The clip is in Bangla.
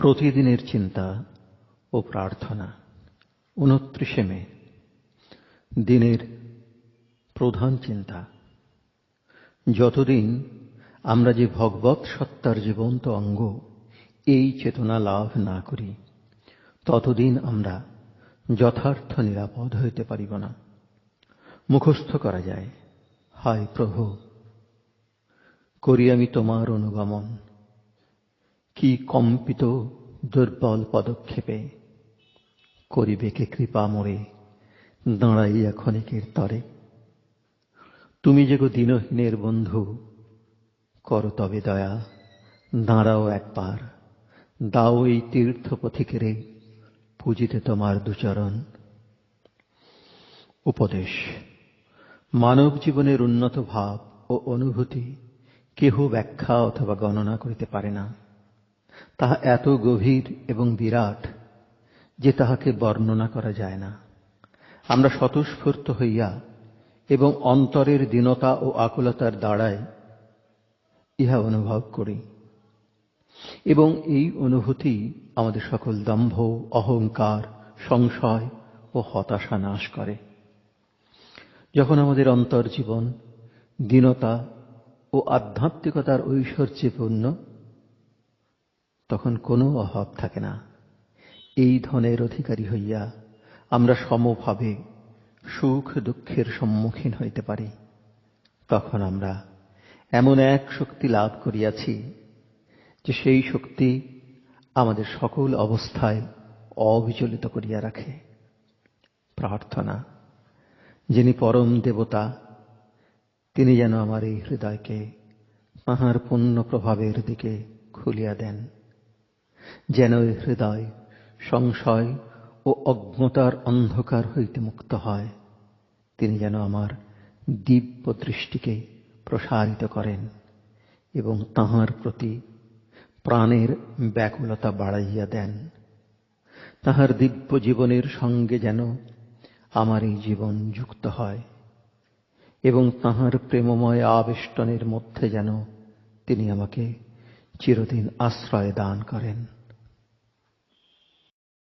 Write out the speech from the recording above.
প্রতিদিনের চিন্তা ও প্রার্থনা। উনত্রিশে মে, দিনের প্রধান চিন্তা। যতদিন আমরা যে ভগবৎ সত্তার জীবন্ত অঙ্গ, এই চেতনা লাভ না করি, ততদিন আমরা যথার্থ নিরাপদ হইতে পারিব না। মুখস্থ করা যায়, হায় প্রভু, করি আমি তোমার অনুগমন। কি কম্পিত দুর্বল পদক্ষেপে করিবে কে কৃপা মোরে? দাঁড়াইয়া ক্ষণিকের তরে। তুমি যে গো দিনহীনের বন্ধু, করো তবে দয়া। দাঁড়াও একবার, দাও এই তীর্থ পথিকেরে পুজিতে তোমার দুচরণ। উপদেশ, মানব জীবনের উন্নত ভাব ও অনুভূতি কেহ ব্যাখ্যা অথবা গণনা করিতে পারে না। তাহা এত গভীর এবং বিরাট যে তাহাকে বর্ণনা করা যায় না। আমরা স্বতঃস্ফূর্ত হইয়া এবং অন্তরের দীনতা ও আকুলতার দ্বারায় ইহা অনুভব করি। এবং এই অনুভূতি আমাদের সকল দম্ভ, অহংকার, সংশয় ও হতাশা নাশ করে। যখন আমাদের অন্তর জীবন দীনতা ও আধ্যাত্মিকতার ঐশ্বর্যে পূর্ণ তখন কোনো অভাব থাকে না। এই ধনের অধিকারী হইয়া আমরা সমভাবে সুখ দুঃখের সম্মুখীন হইতে পারি। তখন আমরা এমন এক শক্তি লাভ করিয়াছি যে সেই শক্তি আমাদের সকল অবস্থায় অবিচলিত করিয়া রাখে। প্রার্থনা, যিনি পরম দেবতা, তিনি যেন আমার এই হৃদয়কে তাঁহার পুণ্য প্রভাবের দিকে খুলিয়া দেন। যেন হৃদয় সংশয় ও অজ্ঞতার অন্ধকার হইতে মুক্ত হয়। তিনি যেন আমার দিব্য দৃষ্টিকে প্রসারিত করেন এবং তাহার প্রতি প্রাণের ব্যাকুলতা বাড়াইয়া দেন। তাহার দিব্য জীবনের সঙ্গে যেন আমার এই জীবন যুক্ত হয় এবং তাহার প্রেমময় আবেষ্টনের মধ্যে যেন তিনি আমাকে চিরদিন আশ্রয় দান করেন।